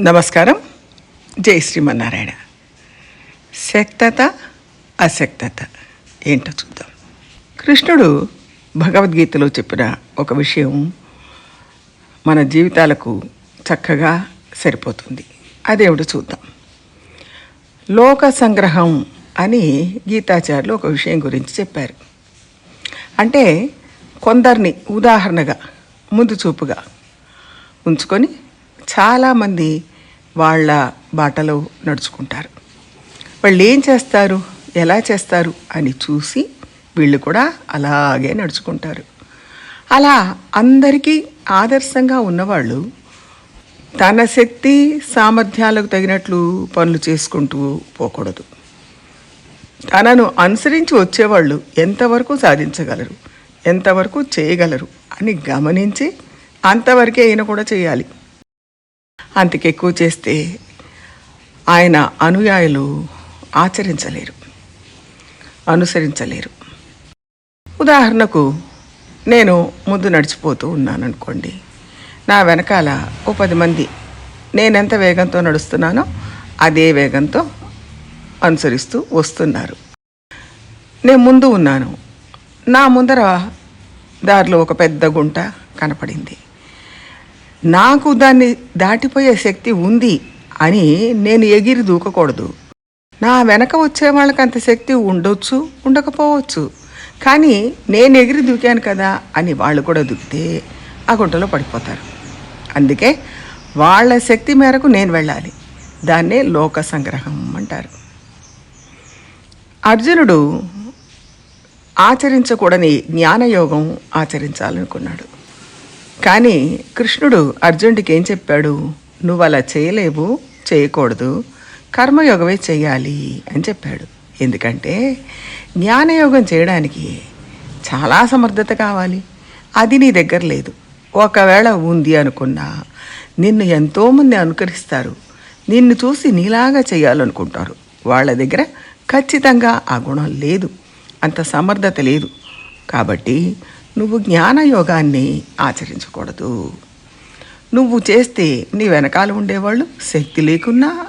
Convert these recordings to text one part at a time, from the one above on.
నమస్కారం. జై శ్రీమన్నారాయణ. శక్తత అశక్తత ఏంటో చూద్దాం. కృష్ణుడు భగవద్గీతలో చెప్పిన ఒక విషయం మన జీవితాలకు చక్కగా సరిపోతుంది. అదేమిటో చూద్దాం. లోక సంగ్రహం అని గీతాచార్యులు ఒక విషయం గురించి చెప్పారు. అంటే కొందరిని ఉదాహరణగా ముందు చూపుగా ఉంచుకొని చాలామంది వాళ్ళ బాటలో నడుచుకుంటారు. వాళ్ళు ఏం చేస్తారు? ఎలా చేస్తారు? అని చూసి వీళ్ళు కూడా అలాగే నడుచుకుంటారు. అలా అందరికీ ఆదర్శంగా ఉన్నవాళ్ళు తన శక్తి సామర్థ్యాలకు తగినట్లు పనులు చేసుకుంటూ పోకూడదు. తనను అనుసరించి వచ్చేవాళ్ళు ఎంతవరకు సాధించగలరు? ఎంతవరకు చేయగలరు? అని గమనించి అంతవరకే ఈయన కూడా చేయాలి. అంతకెక్కువ చేస్తే ఆయన అనుయాయులు ఆచరించలేరు అనుసరించలేరు. ఉదాహరణకు నేను ముందు నడిచిపోతూ ఉన్నాను అనుకోండి నా వెనకాల ఓ పది మంది నేనెంత వేగంతో నడుస్తున్నానో అదే వేగంతో అనుసరిస్తూ వస్తున్నారు. నేను ముందు ఉన్నాను. నా ముందర దారిలో ఒక పెద్ద గుంట కనపడింది. నాకు దాన్ని దాటిపోయే శక్తి ఉంది అని నేను ఎగిరి దూకకూడదు. నా వెనక వచ్చే వాళ్ళకి అంత శక్తి ఉండొచ్చు ఉండకపోవచ్చు. కానీ నేను ఎగిరి దూకాను కదా అని వాళ్ళు కూడా దూకితే ఆ గుంటలో పడిపోతారు. అందుకే వాళ్ళ శక్తి మేరకు నేను వెళ్ళాలి. దాన్నే లోక సంగ్రహం అంటారు. అర్జునుడు ఆచరించకూడని జ్ఞానయోగం ఆచరించాలనుకున్నాడు. కానీ కృష్ణుడు అర్జునుడికి ఏం చెప్పాడు? నువ్వు అలా చేయలేవు చేయకూడదు కర్మయోగమే చేయాలి అని చెప్పాడు. ఎందుకంటే జ్ఞానయోగం చేయడానికి చాలా సమర్థత కావాలి. అది నీ దగ్గర లేదు. ఒకవేళ ఉంది అనుకున్నా నిన్ను ఎంతోమంది అనుకరిస్తారు. నిన్ను చూసి నీలాగా చేయాలనుకుంటారు. వాళ్ళ దగ్గర ఖచ్చితంగా ఆ గుణం లేదు. అంత సమర్థత లేదు. కాబట్టి నువ్వు జ్ఞానయోగాన్ని ఆచరించకూడదు. నువ్వు చేస్తే నీ వెనకాల ఉండేవాళ్ళు శక్తి లేకున్నా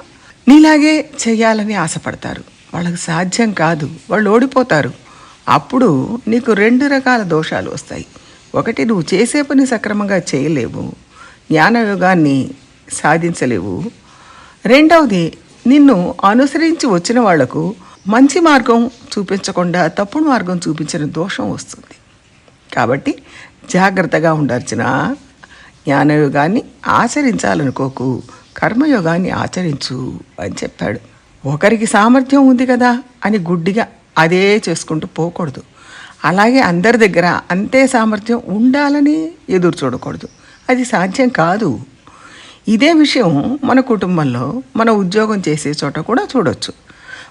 నీలాగే చేయాలని ఆశపడతారు. వాళ్ళకి సాధ్యం కాదు వాళ్ళు ఓడిపోతారు. అప్పుడు నీకు రెండు రకాల దోషాలు వస్తాయి. ఒకటి నువ్వు చేసే పని సక్రమంగా చేయలేవు జ్ఞానయోగాన్ని సాధించలేవు. రెండవది నిన్ను అనుసరించి వచ్చిన వాళ్ళకు మంచి మార్గం చూపించకుండా తప్పుడు మార్గం చూపించిన దోషం వస్తుంది. కాబట్టి జాగ్రత్తగా ఉండాల్సిన జ్ఞానయోగాన్ని ఆచరించాలనుకోకు కర్మయోగాన్ని ఆచరించు అని చెప్పాడు. ఒకరికి సామర్థ్యం ఉంది కదా అని గుడ్డిగా అదే చేసుకుంటూ పోకూడదు. అలాగే అందరి దగ్గర అంతే సామర్థ్యం ఉండాలని ఎదురు చూడకూడదు. అది సాధ్యం కాదు. ఇదే విషయం మన కుటుంబంలో మన ఉద్యోగం చేసే చోట కూడా చూడొచ్చు.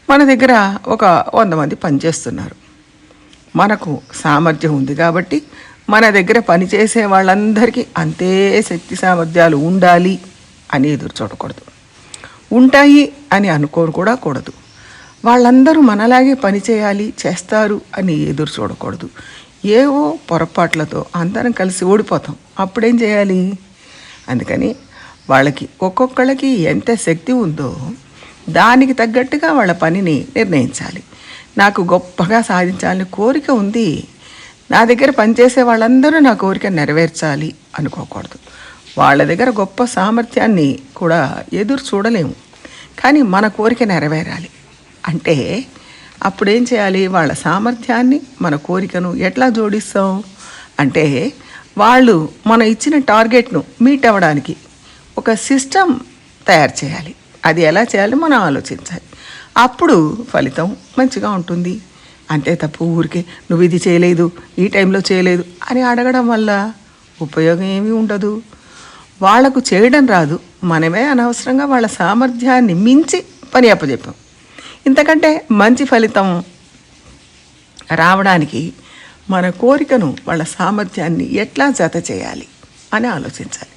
మన దగ్గర ఒక వంద మంది పనిచేస్తున్నారు. మనకు సామర్థ్యం ఉంది కాబట్టి మన దగ్గర పనిచేసే వాళ్ళందరికీ అంతే శక్తి సామర్థ్యాలు ఉండాలి అని ఎదురు చూడకూడదు. ఉంటాయి అని అనుకోరు కూడా కూడదు. వాళ్ళందరూ మనలాగే పనిచేయాలి చేస్తారు అని ఎదురు చూడకూడదు. ఏవో పొరపాట్లతో అందరం కలిసి ఓడిపోతాం. అప్పుడేం చేయాలి? అందుకని వాళ్ళకి ఒక్కొక్కళ్ళకి ఎంత శక్తి ఉందో దానికి తగ్గట్టుగా వాళ్ళ పనిని నిర్ణయించాలి. నాకు గొప్పగా సాధించాలని కోరిక ఉంది. నా దగ్గర పనిచేసే వాళ్ళందరూ నా కోరిక నెరవేర్చాలి అనుకోకూడదు. వాళ్ళ దగ్గర గొప్ప సామర్థ్యాన్ని కూడా ఎదురు చూడలేము. కానీ మన కోరిక నెరవేరాలి. అంటే అప్పుడేం చేయాలి? వాళ్ళ సామర్థ్యాన్ని మన కోరికను ఎట్లా జోడిస్తాం? అంటే వాళ్ళు మనం ఇచ్చిన టార్గెట్ను మీట్ అవ్వడానికి ఒక సిస్టమ్ తయారు చేయాలి. అది ఎలా చేయాలి మనం ఆలోచించాలి. అప్పుడు ఫలితం మంచిగా ఉంటుంది. అంతే తప్పు ఊరికే నువ్వు ఇది చేయలేదు ఈ టైంలో చేయలేదు అని అడగడం వల్ల ఉపయోగం ఏమీ ఉండదు. వాళ్ళకు చేయడం రాదు. మనమే అనవసరంగా వాళ్ళ సామర్థ్యాన్ని మించి పని అప్పచెప్పాం ఇంతకంటే మంచి ఫలితం రావడానికి మన కోరికను వాళ్ళ సామర్థ్యాన్ని ఎట్లా జత చేయాలి అని ఆలోచించాలి.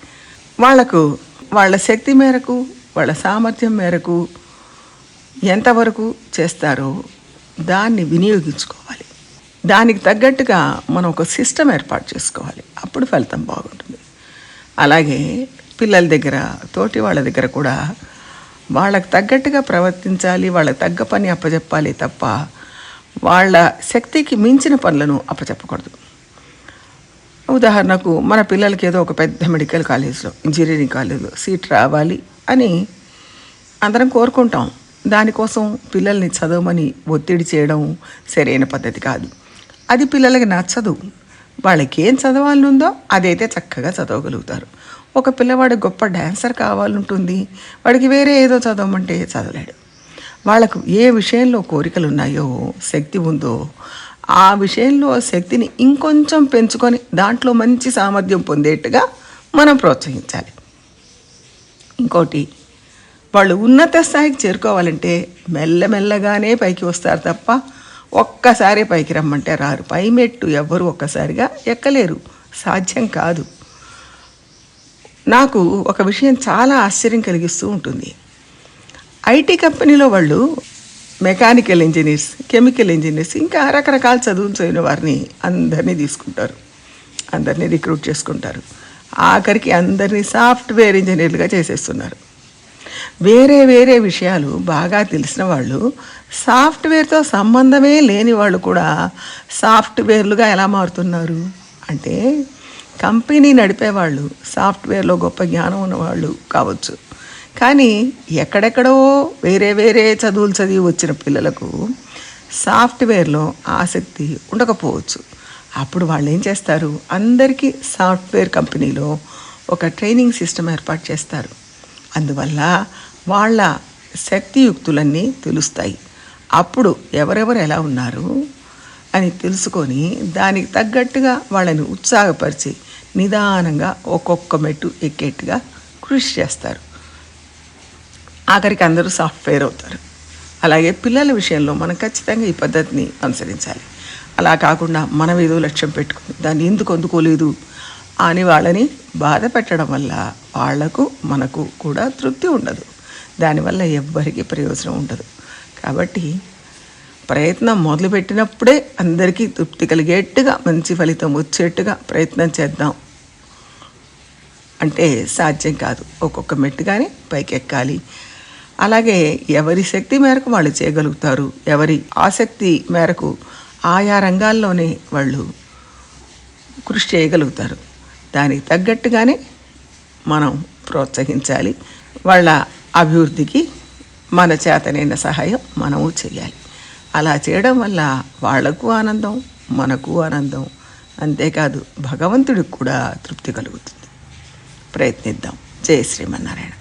వాళ్ళకు వాళ్ళ శక్తి మేరకు వాళ్ళ సామర్థ్యం మేరకు ఎంతవరకు చేస్తారో దాన్ని వినియోగించుకోవాలి. దానికి తగ్గట్టుగా మనం ఒక సిస్టమ్ ఏర్పాటు చేసుకోవాలి. అప్పుడు ఫలితం బాగుంటుంది. అలాగే పిల్లల దగ్గర తోటి వాళ్ళ దగ్గర కూడా వాళ్ళకు తగ్గట్టుగా ప్రవర్తించాలి వాళ్ళకి తగ్గ పని అప్పచెప్పాలి తప్ప వాళ్ళ శక్తికి మించిన పనులను అప్పచెప్పకూడదు ఉదాహరణకు మన పిల్లలకి ఏదో ఒక పెద్ద మెడికల్ కాలేజ్లో ఇంజనీరింగ్ కాలేజ్లో సీట్ రావాలి అని అందరం కోరుకుంటాం. దానికోసం పిల్లల్ని చదవమని ఒత్తిడి చేయడం సరైన పద్ధతి కాదు. అది పిల్లలకి నచ్చదు. వాళ్ళకి ఏం ఉందో అదైతే చక్కగా చదవగలుగుతారు. ఒక పిల్లవాడు గొప్ప డ్యాన్సర్ కావాలంటుంది. వాడికి వేరే ఏదో చదవమంటే చదవలేడు. వాళ్ళకు ఏ విషయంలో కోరికలు ఉన్నాయో శక్తి ఉందో ఆ విషయంలో శక్తిని ఇంకొంచెం పెంచుకొని దాంట్లో మంచి సామర్థ్యం పొందేట్టుగా మనం ప్రోత్సహించాలి. ఇంకోటి వాళ్ళు ఉన్నత స్థాయికి చేరుకోవాలంటే మెల్లమెల్లగానే పైకి వస్తారు తప్ప ఒక్కసారి పైకి రమ్మంటే రారు. పై మెట్టు ఎవ్వరు ఒక్కసారిగా ఎక్కలేరు. సాధ్యం కాదు. నాకు ఒక విషయం చాలా ఆశ్చర్యం కలిగిస్తూ ఉంటుంది. ఐటీ కంపెనీలో వాళ్ళు మెకానికల్ ఇంజనీర్స్ కెమికల్ ఇంజనీర్స్ ఇంకా రకరకాల చదువులు చదివిన వారిని అందరినీ తీసుకుంటారు. అందరినీ రిక్రూట్ చేసుకుంటారు. ఆఖరికి అందరినీ సాఫ్ట్వేర్ ఇంజనీర్లుగా చేసేస్తున్నారు. వేరే వేరే విషయాలు బాగా తెలిసిన వాళ్ళు సాఫ్ట్వేర్తో సంబంధమే లేని వాళ్ళు కూడా సాఫ్ట్వేర్లుగా ఎలా మారుతున్నారు? అంటే కంపెనీ నడిపేవాళ్ళు సాఫ్ట్వేర్లో గొప్ప జ్ఞానం ఉన్నవాళ్ళు కావచ్చు. కానీ ఎక్కడెక్కడో వేరే వేరే చదువులు చదివి వచ్చిన పిల్లలకు సాఫ్ట్వేర్లో ఆసక్తి ఉండకపోవచ్చు. అప్పుడు వాళ్ళు ఏం చేస్తారు? అందరికీ సాఫ్ట్వేర్ కంపెనీలో ఒక ట్రైనింగ్ సిస్టమ్ ఏర్పాటు చేస్తారు. అందువల్ల వాళ్ళ శక్తియుక్తులన్నీ తెలుస్తాయి. అప్పుడు ఎవరెవరు ఎలా ఉన్నారు అని తెలుసుకొని దానికి తగ్గట్టుగా వాళ్ళని ఉత్సాహపరిచి నిదానంగా ఒక్కొక్క మెట్టు ఎక్కేట్టుగా కృషి చేస్తారు. ఆఖరికి అందరూ సాఫ్ట్వేర్ అవుతారు. అలాగే పిల్లల విషయంలో మనం ఖచ్చితంగా ఈ పద్ధతిని అనుసరించాలి. అలా కాకుండా మనం ఏదో లక్ష్యం పెట్టుకుని దాన్ని ఎందుకు అందుకోలేదు? అని వాళ్ళని బాధ పెట్టడం వల్ల వాళ్ళకు మనకు కూడా తృప్తి ఉండదు. దానివల్ల ఎవ్వరికీ ప్రయోజనం ఉండదు. కాబట్టి ప్రయత్నం మొదలుపెట్టినప్పుడే అందరికీ తృప్తి కలిగేట్టుగా మంచి ఫలితం వచ్చేట్టుగా ప్రయత్నం చేద్దాం. అంటే సాధ్యం కాదు. ఒక్కొక్క మెట్టుగానే పైకెక్కాలి అలాగే ఎవరి శక్తి మేరకు వాళ్ళు చేయగలుగుతారు ఎవరి ఆసక్తి మేరకు ఆయా రంగాల్లోనే వాళ్ళు కృషి చేయగలుగుతారు. దానికి తగ్గట్టుగానే మనం ప్రోత్సహించాలి. వాళ్ళ అభివృద్ధికి మన చేతనైన సహాయం మనము చేయాలి. అలా చేయడం వల్ల వాళ్ళకు ఆనందం మనకు ఆనందం. అంతేకాదు భగవంతుడికి కూడా తృప్తి కలుగుతుంది. ప్రయత్నిద్దాం. జయ శ్రీమన్నారాయణ.